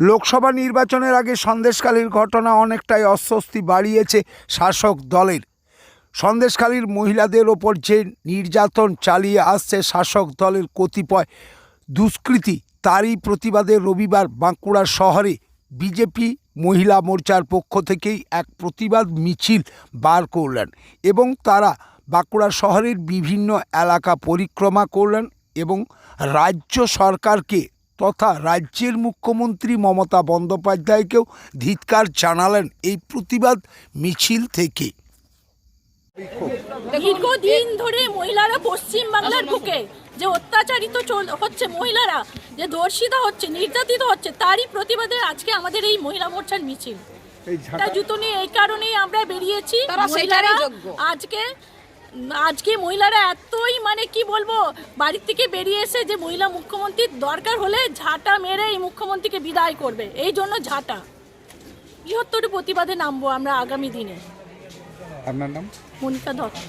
লোকসভা নির্বাচনের আগে সন্দেশকালীর ঘটনা অনেকটাই অস্বস্তি বাড়িয়েছে শাসক দলের। সন্দেশকালীর মহিলাদের ওপর যে নির্যাতন চালিয়ে আসছে শাসক দলের কতিপয় দুষ্কৃতী, তারই প্রতিবাদে রবিবার বাঁকুড়া শহরে বিজেপি মহিলা মোর্চার পক্ষ থেকেই এক প্রতিবাদ মিছিল বার করলেন এবং তারা বাঁকুড়া শহরের বিভিন্ন এলাকা পরিক্রমা করলেন এবং রাজ্য সরকারকে তথা রাজ্যের মুখ্যমন্ত্রী মমতা বন্দ্যোপাধ্যায়কেও ধিৎকার জানালেন এই প্রতিবাদ মিছিল থেকে। দীর্ঘদিন ধরে মহিলারা পশ্চিম বাংলার বুকে যে অত্যাচারিত হচ্ছে মহিলারা যে ধর্ষিতা হচ্ছে নির্যাতিত হচ্ছে তারই প্রতিবাদে আজকে আমাদের এই মহিলা মোর্চার মিছিল। জুতো নিয়ে এই কারণেই আমরা বেরিয়েছি। মহিলারা আজকে আজকে মহিলারা এতই মানে কি বলব বাড়ির থেকে বেরিয়ে এসে যে মহিলা মুখ্যমন্ত্রীর দরকার হলে ঝাঁটা মেরে এই মুখ্যমন্ত্রীকে বিদায় করবে। এই জন্য ঝাঁটা। বৃহত্তর প্রতিবাদে নামবো আমরা আগামী দিনে। আপনার নাম? মনিকা দত্ত।